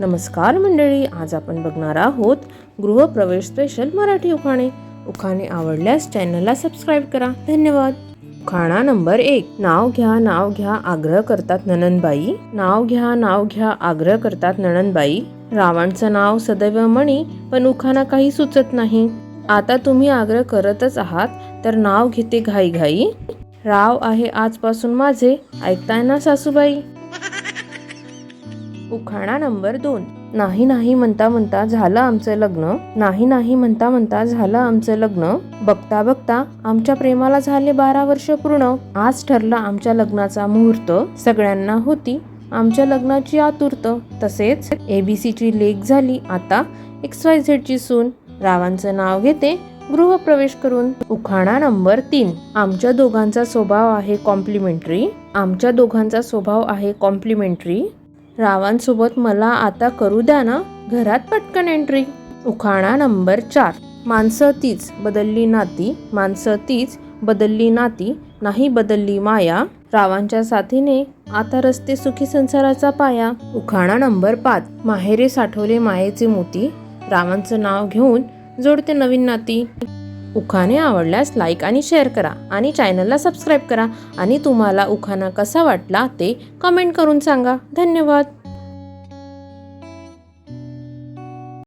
नमस्कार मंडळी आज आपण बघणार आहोत गृहप्रवेश स्पेशल मराठी उखाणे. उखाणे आवडल्यास चॅनलला सबस्क्राईब करा. धन्यवाद. उखाणा नंबर एक. नाव घ्या नाव घ्या आग्रह करतात ननंदबाई नाव घ्या नाव घ्या आग्रह करतात ननंदबाई रावणचं नाव सदैव म्हणी पण उखाणा काही सुचत नाही. आता तुम्ही आग्रह करतच आहात तर नाव घेते घाई घाई राव आहे आजपासून माझे. ऐकताय ना सासूबाई? उखाणा नंबर दोन. नाही नाही म्हणता म्हणता झालं आमचं लग्न. नाही नाही म्हणता म्हणता झालं आमचं लग्न. बघता बघता आमच्या प्रेमाला झाले बारा वर्ष पूर्ण. आज ठरला आमच्या लग्नाचा मुहूर्त. सगळ्यांना होती आमच्या लग्नाची आतुरत. तसेच एबीसीची लेख झाली. आता एक्स वाय झेडची सून. रावांचं नाव घेते. गृहप्रवेश करून. उखाणा नंबर तीन. आमच्या दोघांचा स्वभाव आहे कॉम्प्लिमेंटरी आमच्या दोघांचा स्वभाव आहे कॉम्प्लिमेंटरी रावांसोबत मला आता करू द्या ना? घरात पटकन एंट्री उखाणा नंबर चार. माणसं तीच बदलली नाती. माणसं तीच बदलली नाती. नाही बदलली माया. रावांच्या साथीने आता रस्ते सुखी संसाराचा पाया. उखाणा नंबर पाच. माहेरे साठवले मायेचे मोती. रावांचं नाव घेऊन जोडते नवीन नाती. उखाणे आवडल्यास लाईक आणि शेअर करा आणि चॅनलला सबस्क्राईब करा. आणि तुम्हाला उखाणा कसा वाटला ते कमेंट करून सांगा. धन्यवाद.